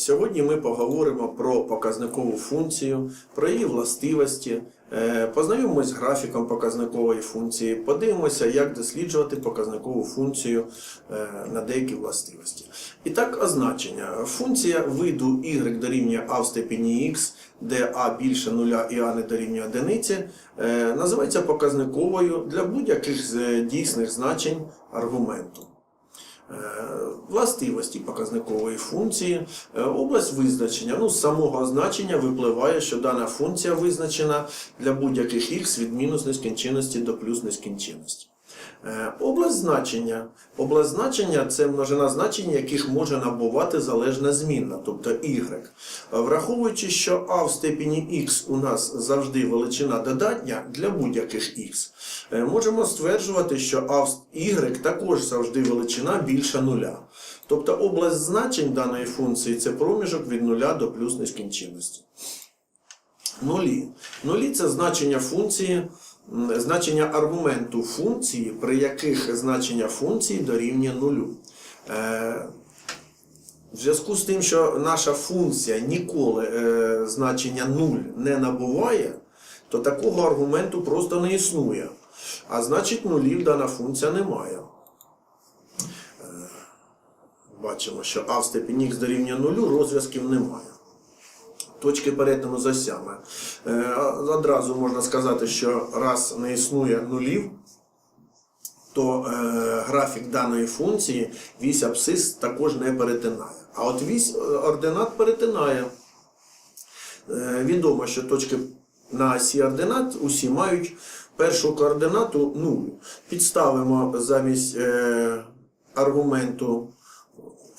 Сьогодні ми поговоримо про показникову функцію, про її властивості, е, познайомимось з графіком показникової функції, подивимося, як досліджувати показникову функцію е, на деякі властивості. І так, означення. Функція виду y дорівнює а в степені x, де а більше нуля і а не дорівнює одиниці, е, називається показниковою для будь-яких дійсних значень аргументу. Е, Властивості показникової функції, е, область визначення. Ну, з самого значення випливає, що дана функція визначена для будь-яких х від мінус нескінченності до плюс нескінченності. Е, Область значення. Область значення це множина значень, яких може набувати залежна змінна, тобто y. Враховуючи, що а в степені x у нас завжди величина додатня для будь-яких x, е, можемо стверджувати, що а в y також завжди величина більша нуля. Тобто область значень даної функції це проміжок від нуля до плюс нескінченності. Нулі. Нулі це значення функції, значення аргументу функції, при яких значення функції дорівнює нулю. Е, в зв'язку з тим, що наша функція ніколи е, значення 0 не набуває, то такого аргументу просто не існує. А значить, нулів дана функція не має. Е, бачимо, що а в степені х дорівнює нулю, розв'язків немає точки перетину з. Е, Одразу можна сказати, що раз не існує нулів, то е, графік даної функції вісь абсцис також не перетинає. А от вісь е, ординат перетинає. Відомо, що точки на осі ординат усі мають першу координату 0. Підставимо замість аргументу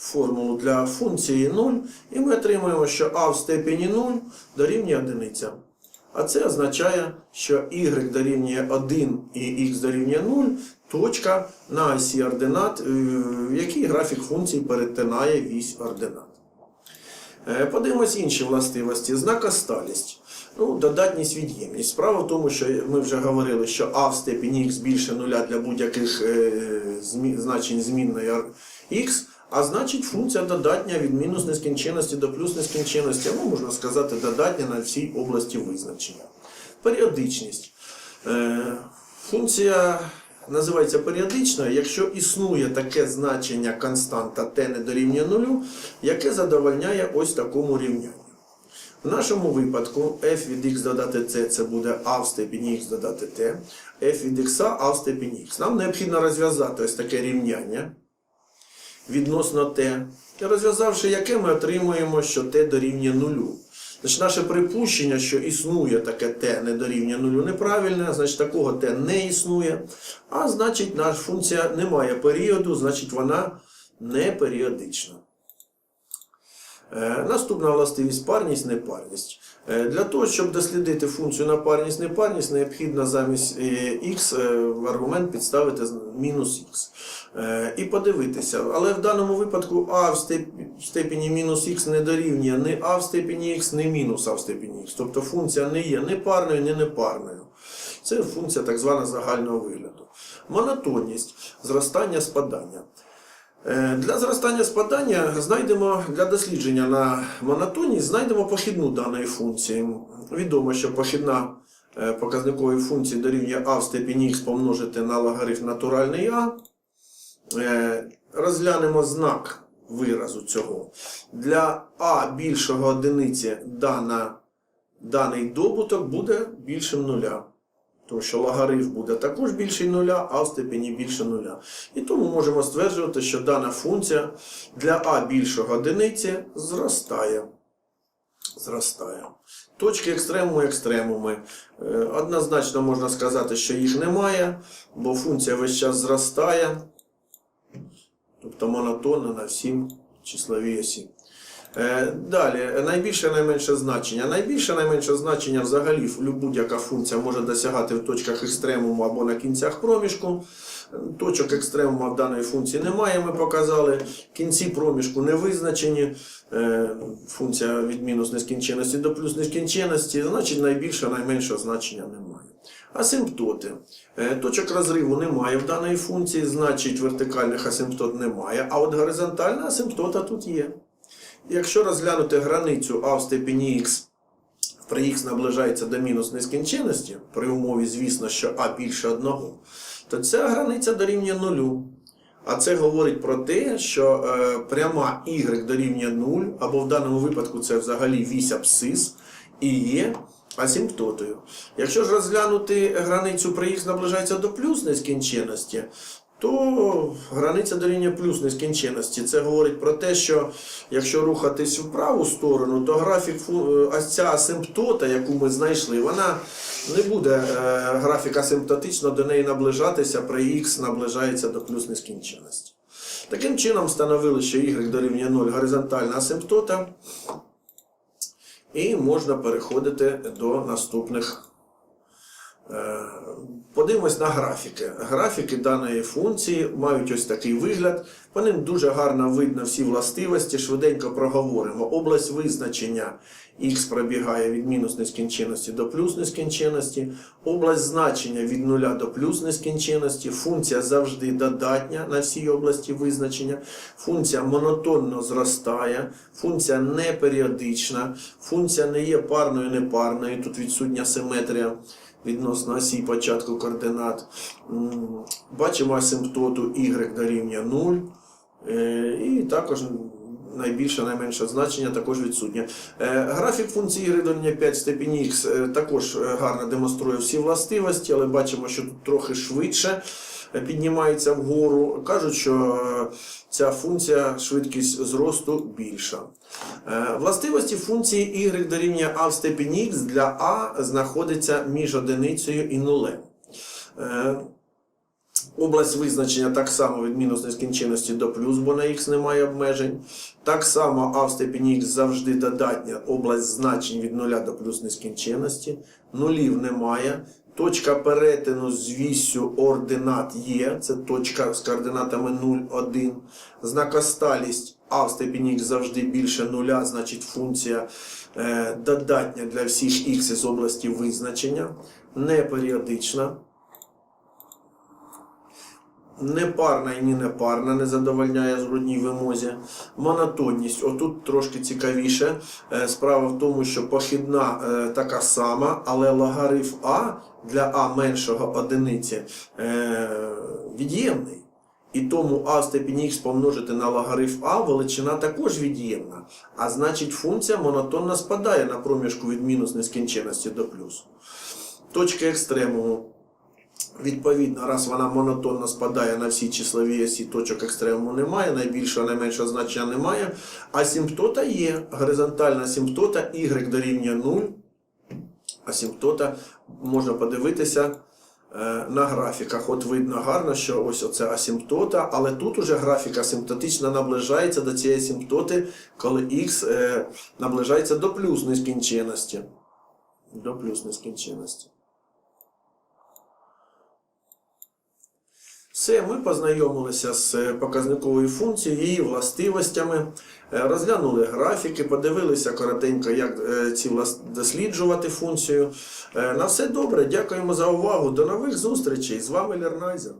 формулу для функції 0, і ми отримуємо, що а в степені 0 дорівнює 1. А це означає, що y дорівнює 1 і x дорівнює 0, точка на осі ординат, е, в якій графік функції перетинає вісь ординат. Е, Подивимось інші властивості. Знакосталість. Ну, додатність від'ємність. Справа в тому, що ми вже говорили, що а в степені х більше нуля для будь-яких е, змі- значень змінної х, а значить функція додатня від мінус нескінченності до плюс нескінченності, ну, можна сказати, додатня на всій області визначення. Періодичність. Е, Функція називається періодичною, якщо існує таке значення константа t не дорівнює нулю, яке задовольняє ось такому рівнянню. В нашому випадку f від x додати c це буде a в степені x додати t, f від x a в степені x. Нам необхідно розв'язати ось таке рівняння відносно t. Розв'язавши яке, ми отримуємо, що t дорівнює нулю. Значить, наше припущення, що існує таке t не дорівнює нулю, неправильне, значить такого t не існує. А значить, наша функція не має періоду, значить вона не періодична. Е, Наступна властивість парність, непарність. Е, Для того, щоб дослідити функцію на парність, непарність, необхідно замість x в аргумент підставити мінус х. І подивитися. Але в даному випадку а в степ- в степені мінус х не дорівнює ні а в степені х, ні мінус а в степені х. Тобто функція не є ні парною, ні непарною. Це функція так звана загального вигляду. Монотонність, зростання, спадання. Е, Для зростання спадання знайдемо для дослідження на монотонність знайдемо похідну даної функції. Відомо, що похідна е, показникової функції дорівнює а в степені х помножити на логарифм натуральний а. Е, Розглянемо знак виразу цього. Для а більшого одиниці дана, даний добуток буде більшим нуля. Тому що логарифм буде також більший нуля, а в степені більше нуля. І тому можемо стверджувати, що дана функція для а більшого одиниці зростає. Зростає. Точки екстремуму екстремуми. Е, Однозначно можна сказати, що їх немає, бо функція весь час зростає. Тобто монотонна на всім числовій осі. Е, Далі, найбільше найменше значення. Найбільше найменше значення взагалі будь-яка функція може досягати в точках екстремуму або на кінцях проміжку. Е, Точок екстремуму в даної функції немає, ми показали. Кінці проміжку не визначені. Е, Функція від мінус нескінченності до плюс нескінченності, значить найбільше найменшого значення немає. Асимптоти. Точок розриву немає в даної функції, значить вертикальних асимптот немає, а от горизонтальна асимптота тут є. Якщо розглянути границю а в степені х при х наближається до мінус нескінченності, при умові, звісно, що а більше одного, то ця границя дорівнює нулю. А це говорить про те, що е, пряма y дорівнює 0, або в даному випадку це взагалі вісь абсцис, і є асимптотою. Якщо ж розглянути границю при х наближається до плюс нескінченності, то границя дорівнює плюс нескінченності. Це говорить про те, що якщо рухатись в праву сторону, то графік е, ця асимптота, яку ми знайшли, вона не буде е, графік асимптотично до неї наближатися, при х наближається до плюс нескінченності. Таким чином встановили, що y дорівнює 0 горизонтальна асимптота. І можна переходити до наступних. Подивимось на графіки. Графіки даної функції мають ось такий вигляд. По ним дуже гарно видно всі властивості. Швиденько проговоримо. Область визначення х пробігає від мінус нескінченності до плюс нескінченності. Область значення від нуля до плюс нескінченності. Функція завжди додатня на всій області визначення. Функція монотонно зростає. Функція неперіодична. Функція не є парною, непарною. Тут відсутня симетрія відносно осі початку координат. Бачимо асимптоту y дорівнює 0. Е, І також найбільше, найменше значення також відсутнє. Е, Графік функції y дорівнює 5 в степені x е, також гарно демонструє всі властивості, але бачимо, що тут трохи швидше піднімається вгору. Кажуть, що е, ця функція швидкість зросту більша. Е, Властивості функції y дорівнює а в степені x для а знаходиться між одиницею і нулем. Е, Область визначення так само від мінус нескінченності до плюс, бо на х немає обмежень. Так само а в степені х завжди додатня область значень від 0 до плюс нескінченності. Нулів немає. Точка перетину з вісю ординат є. Це точка з координатами 0, 1. Знакосталість а в степені х завжди більше нуля, значить функція е, додатня для всіх х із області визначення. Неперіодична. Непарна і ні непарна не задовольняє зродній вимозі. Монотонність. Отут трошки цікавіше. Е, Справа в тому, що похідна е, така сама, але логарифм А для А меншого одиниці е, від'ємний. І тому а в степені х помножити на логарифм а величина також від'ємна. А значить функція монотонно спадає на проміжку від мінус нескінченності до плюсу. Точка екстремуму. Відповідно, раз вона монотонно спадає на всі числові осі, точок екстремуму немає, найбільшого, найменшого значення немає. Асимптота є. Горизонтальна асимптота y дорівнює 0. Асимптота можна подивитися е, на графіках. От видно гарно, що ось оце асимптота, але тут уже графік асимптотично наближається до цієї асимптоти, коли х е, наближається до плюс нескінченності. До плюс нескінченності. Все, ми познайомилися з е, показниковою функцією, її властивостями, е, розглянули графіки, подивилися коротенько, як е, ці досліджувати функцію. На все добре, дякуємо за увагу. До нових зустрічей. З вами Лернайзер.